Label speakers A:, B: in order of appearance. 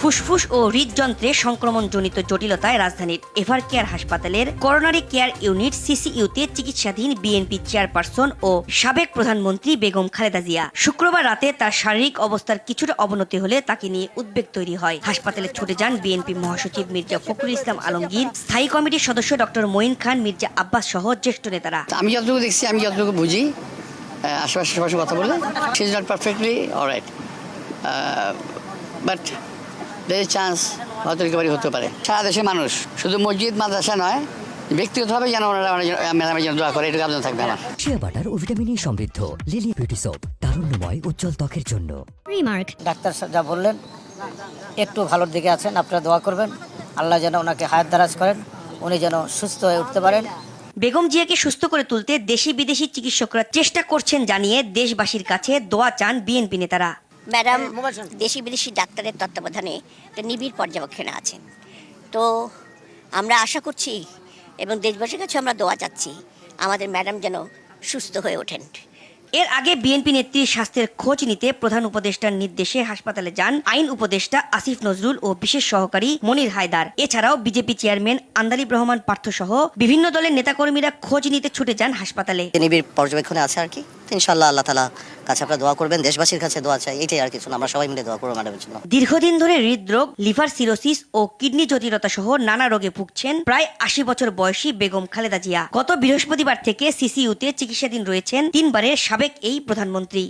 A: ফুসফুস ও হৃদযন্ত্রে সংক্রমণজনিত জটিলতায় রাজধানীর এভার কেয়ার হাসপাতালের করোনারি কেয়ার ইউনিট সিসিইউতে চিকিৎসাধীন বিএনপি চেয়ারপারসন ও সাবেক প্রধানমন্ত্রী বেগম খালেদা জিয়া। শুক্রবার রাতে তার শারীরিক অবস্থার কিছুটা অবনতি হলে তাকে নিয়ে উদ্বেগ তৈরি হয়। হাসপাতালে ছুটে যান বিএনপি মহাসচিব মির্জা ফখরুল ইসলাম আলমগীর, স্থায়ী কমিটির সদস্য ডক্টর মঈন খান, মির্জা আব্বাস সহ জ্যেষ্ঠ নেতারা।
B: আমি যতটুকু দেখছি, আমি যতটুকু বুঝি আশেপাশে কথা বলে she is not perfectly alright but is chance হয়তো রিকভারি হতে পারে। সারা দেশের মানুষ শুধু মসজিদ মাদ্রাসা নয় ব্যক্তিগতভাবে যেন ওনারা ম্যাডামের যেন দোয়া করে এটুকু আবেদন থাকবে আমার।
C: শিয়া বাটার ও ভিটামিন ই সমৃদ্ধ লিলি বিউটি সোপ তারুণ্যময় উজ্জ্বল ত্বকের জন্য।
D: রিমার্ক
E: ডাক্তার যা বললেন একটু ভালোর দিকে আছেন আপনারা দোয়া করবেন। আল্লাহ যেন ওনাকে হায়াত দারাজ করেন উনি যেন সুস্থ হয়ে উঠতে পারেন।
A: বেগম জিয়াকে সুস্থ করে তুলতে দেশি বিদেশি চিকিৎসকরা চেষ্টা করছেন জানিয়ে দেশবাসীর কাছে দোয়া চান বিএনপি নেতারা।
D: ম্যাডাম দেশি বিদেশি ডাক্তারের তত্ত্বাবধানে একটা নিবিড় পর্যবেক্ষণে আছেন। তো আমরা আশা করছি এবং দেশবাসীর কাছে আমরা দোয়া চাচ্ছি আমাদের ম্যাডাম যেন সুস্থ হয়ে ওঠেন।
A: এর আগে বিএনপি নেত্রীর স্বাস্থ্যের খোঁজ নিতে প্রধান উপদেষ্টার নির্দেশে হাসপাতালে যান আইন উপদেষ্টা আসিফ নজরুল ও বিশেষ সহকারী মনির হায়দার। এছাড়াও বিজেপি চেয়ারম্যান আন্দালিব রহমান পার্থ সহ বিভিন্ন দলের নেতাকর্মীরা খোঁজ নিতে ছুটে যান হাসপাতালে।
F: নিবিড় পর্যবেক্ষণে আছে আর কি? ইনশাল্লাহ আল্লাহ তালা কাছে আপনারা দোয়া করবেন, দেশবাসীর কাছে দোয়া চাই, এটাই আর কিছু আমরা সবাই মিলে দোয়া করব ম্যাডামের জন্য।
A: দীর্ঘদিন ধরে হৃদরোগ, লিভার সিরোসিস ও কিডনি জটিলতা সহ নানা রোগে ভুগছেন প্রায় আশি বছর বয়সী বেগম খালেদা জিয়া। গত বৃহস্পতিবার থেকে সিসিইউতে চিকিৎসাধীন রয়েছেন তিনবারের সাবেক এই প্রধানমন্ত্রী।